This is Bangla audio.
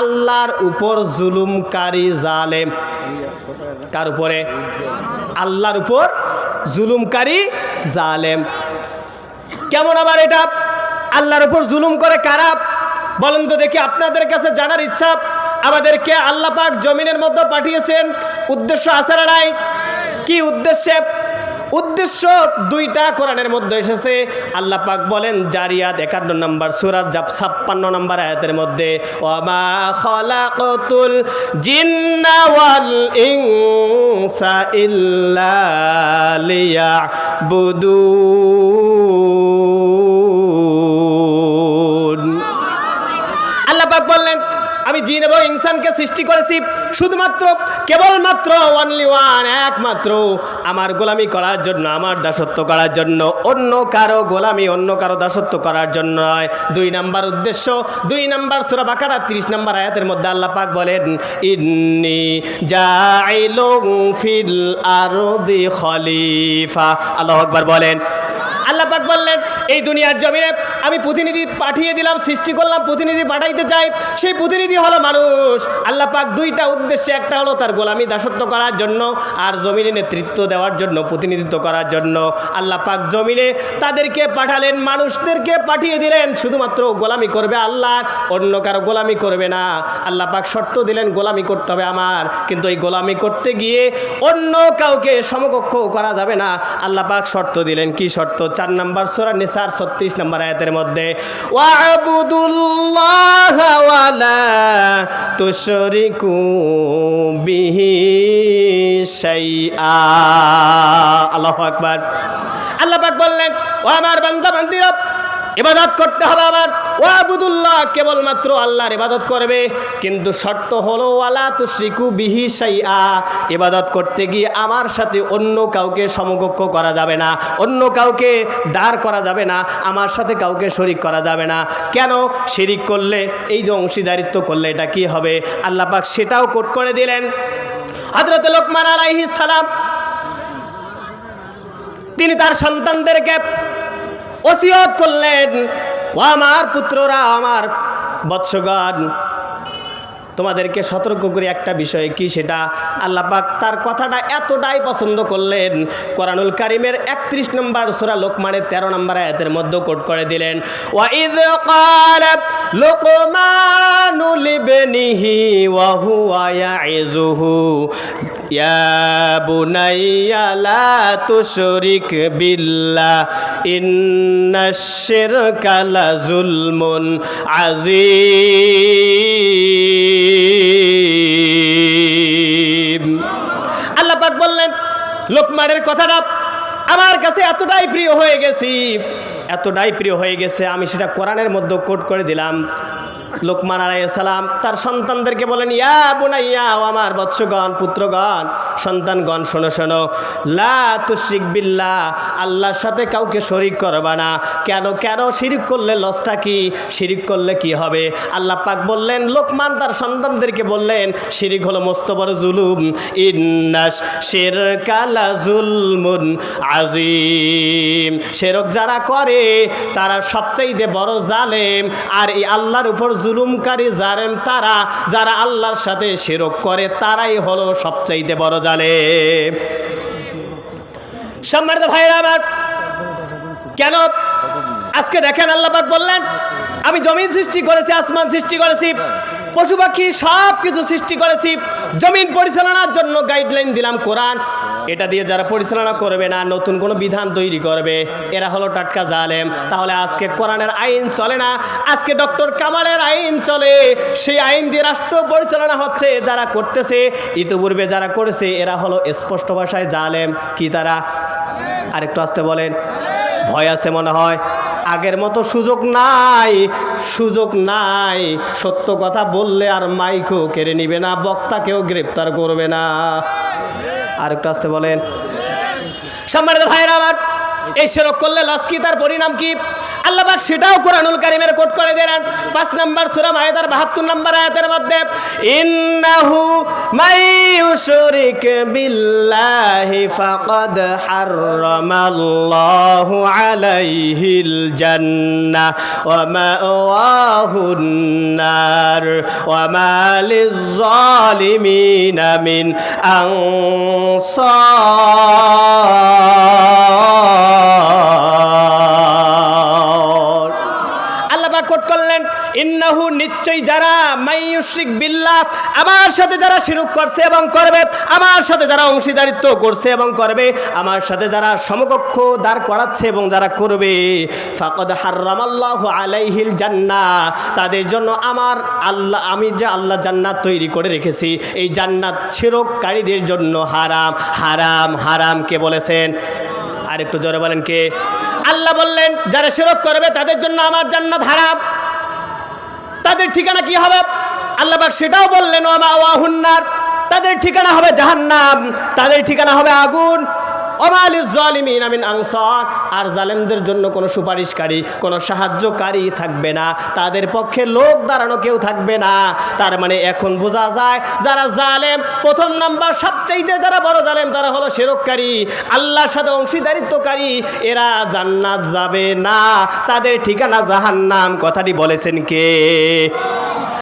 আল্লাহর উপর জুলুমকারী জালেম। কার উপরে? আল্লাহর উপর জুলুমকারী জালেম। কেমন আবার এটা? আল্লাহর উপর জুলুম করে কারা? বলেন তো দেখি, আপনাদের কাছে জানার ইচ্ছা, আমাদেরকে আল্লাহ পাক জমিনের মধ্যে পাঠিয়েছেন। উদ্দেশ্য না নাই? কি উদ্দেশ্যে? উদ্দেশ্য দুইটা কোরআনের মধ্যে এসেছে। আল্লাহ পাক বলেন, জারিয়াত একান্ন নম্বর সুরাত জাপ ছাপ্পান্ন নম্বর আয়াতের মধ্যে ওমা খলাকতুল জিন্না ওয়াল ইনসা ইল্লা লিয়াবুদুন জিন এবং ইনসানকে সৃষ্টি করেছি, শুধুমাত্র, কেবলমাত্র অনলি ওয়ান একমাত্র, আমার গোলামি করার জন্য, আমার দাসত্ব করার জন্য, অন্য কারও গোলামি, অন্য কারও দাসত্ব করার জন্য নয়। দুই নাম্বার উদ্দেশ্য, দুই নাম্বার সুরা বাকারা, তিরিশ নাম্বার আয়াতের মধ্যে আল্লাহ পাক বলেন, ইন্নি ফিল আরদি খলিফা। আল্লাহ আকবার বলেন। আল্লাহ পাক বললেন, এই দুনিয়ার জমিনে আমি প্রতিনিধি পাঠিয়ে দিলাম, সৃষ্টি করলাম, প্রতিনিধি পাঠাইতে চাই। সেই প্রতিনিধি হলো মানুষ। আল্লাহ পাক দুইটা উদ্দেশ্যে, একটা হলো তার গোলামি দাসত্ব করার জন্য আর জমিনে নেতৃত্ব দেওয়ার জন্য, প্রতিনিধিত্ব করার জন্য। আল্লাহ পাক জমিনে তাদেরকে পাঠালেন, মানুষদেরকে পাঠিয়ে দিলেন। শুধুমাত্র গোলামি করবে আল্লাহ, অন্য কারও গোলামি করবে না। আল্লাহ পাক শর্ত দিলেন, গোলামি করতে হবে আমার। কিন্তু এই গোলামি করতে গিয়ে অন্য কাউকে সমকক্ষ করা যাবে না। আল্লাহ পাক শর্ত দিলেন, কি শর্ত? চার নম্বর সোরা নিসার, ছত্রিশ নম্বর আয়াতের মধ্যে ওয়াবুদুল্লাহ ওয়ালা আল্লাহু বললেন ও আমার বান্দা বান্দিরা ইবাদত করতে হবে আবুদুল্লাহ কেবলমাত্র আল্লাহর ইবাদত করবে, কিন্তু শর্ত হলো, ওয়ালা তুশ্রিকু বিহি সাইয়া ইবাদত করতে গিয়ে আমার সাথে অন্য কাউকে সমকক্ষ করা যাবে না, অন্য কাউকে দাঁড় করা যাবে না, আমার সাথে কাউকে শরিক করা যাবে না। কেন? শিরিক করলে, এই যে অংশীদারিত্ব করলে এটা কি হবে? আল্লাহ পাক সেটাও কোট করে দিলেন। হজরত লোকমান আলাইহিস সালাম, তিনি তার সন্তানদেরকে ওসিয়ত করলেন। ও আমার পুত্ররা আমার বৎসগণ, তোমাদেরকে সতর্ক করে একটা বিষয় কি সেটা। আল্লাহ পাক তার কথাটা এতটাই পছন্দ করলেন, কোরআনুল কারিমের একত্রিশ নম্বর সোরা লোকমানের তেরো নম্বর আয়াতের মধ্যে কোট করে দিলেন লোকমানুলিবেনিহি ওয়াহু আয়া তুশরিক বিল্লা ইন্নাশের কালা জুলমুন আজিম আল্লাপাক বললেন লোকমানের কথাটা আমার কাছে এতটাই প্রিয় হয়ে গেছি, এতটাই প্রিয় হয়ে গেছে, আমি সেটা কোরআনের মধ্যে কোট করে দিলাম। লোকমান আলাইসালাম তার সন্তানদেরকে বলেন, ইয়া বুনাইয়া ও আমার বৎসগণ, পুত্রগণ, সন্তানগণ, শোনো শোনো। লা তুশরিক বিল্লাহ, আল্লাহর সাথে কাউকে শরিক করবা না। কেন কেন শিরিক করলে লসটা কি? শিরিক করলে কি হবে? আল্লাহ পাক বললেন, লোকমান তার সন্তানদেরকে বললেন, শিরিক হলো মস্ত বড় জুলুম। ইন্নাস শের কালা জুলমুন আজিম শেরক যারা করে, তারা সবচাইতে বড় জালেম। আর এই আল্লাহর উপর জুলুমকারী জালেম তারা, যারা আল্লাহর সাথে শিরক করে, তারাই হলো সবচাইতে বড় জালেম। সম্মানিত ভাইরা আমার, কেন? আজকে দেখেন আল্লাপাক বললেন, আমি জমিন সৃষ্টি করেছি, আসমান সৃষ্টি করেছি, পশু পাখি সব কিছু সৃষ্টি করেছি, জমিন পরিচালনার জন্য গাইডলাইন দিলাম কোরআন। এটা দিয়ে যারা পরিচালনা করবে না, নতুন কোনো বিধান তৈরি করবে, এরা হলো টাটকা জালেম। তাহলে আজকে কোরআনের আইন চলে না? আজকে ডক্টর কামালের আইন চলে। সেই আইন দিয়ে রাষ্ট্র পরিচালনা হচ্ছে, যারা করতেছে, ইতিপূর্বে যারা করেছে, এরা হলো স্পষ্ট ভাষায় জালেম। কি তারা? আরেকটু আসতে বলেন। ভয় আছে মনে হয়? আগের মতো সুযোগ নাই সুযোগ নাই। সত্য কথা বললে আর মাইকও কেড়ে নিবে না, বক্তাকেও গ্রেপ্তার করবে না। আরেকটু আসতে বলেন। সম্মানিত ভাইয়েরা আমার এই সেরক করলে লস কি? তার পরিণাম কি? আল্লাহ পাক সেটাও কোরআনুল কারিমের কোট করে দিলেন। পাঁচ নাম্বার সূরা মায়েদার 72 নাম্বার আয়াতের মধ্যে, ইন্নাহু মাইয়ুশরিক বিল্লাহি ফাকাদ হাররামাল্লাহু আলাইহিল জান্নাহ ওয়া মাওয়াহুন নার ওয়া মা লিয-যালিমিনা মিন আনসার ইন্নাহু নিশ্চয়ই যারা মাইয়ুশরিক বিল্লাহ, আমার সাথে যারা শিরক করছে এবং করবে, আমার সাথে যারা অংশীদারিত্ব করছে এবং করবে, আমার সাথে যারা সমকক্ষ দাঁড় করাচ্ছে এবং যারা করবে, ফাকদ হাররামাল্লাহু আলাইহিল জান্নাহ, তাদের জন্য আমার আল্লাহ, আমি যে আল্লাহ জান্নাত তৈরি করে রেখেছি, এই জান্নাত শিরককারীদের জন্য হারাম হারাম হারাম কে বলেছেন? আর একটু জোরে বলেন কে? আল্লাহ বললেন, যারা শিরক করবে, তাদের জন্য আমার জান্নাত হারাম। তাদের ঠিকানা কি হবে? আল্লাহবাক সেটাও বললেন তাদের ঠিকানা হবে জাহান্নাম। তাদের ঠিকানা হবে আগুন। আমিন আর জালেমদের জন্য কোনো সুপারিশকারী, কোনো সাহায্যকারী থাকবে না। তাদের পক্ষে লোক দাঁড়ানো কেউ থাকবে না। তার মানে এখন বোঝা যায়, যারা জালেম, প্রথম নাম্বার সবচাইতে যারা বড় জালেম, তারা হলো সেরককারী, আল্লাহর সাথে অংশীদারিত্বকারী। এরা জান্নাত যাবে না। তাদের ঠিকানা জাহান্নাম। কথাটি বলেছেন কে?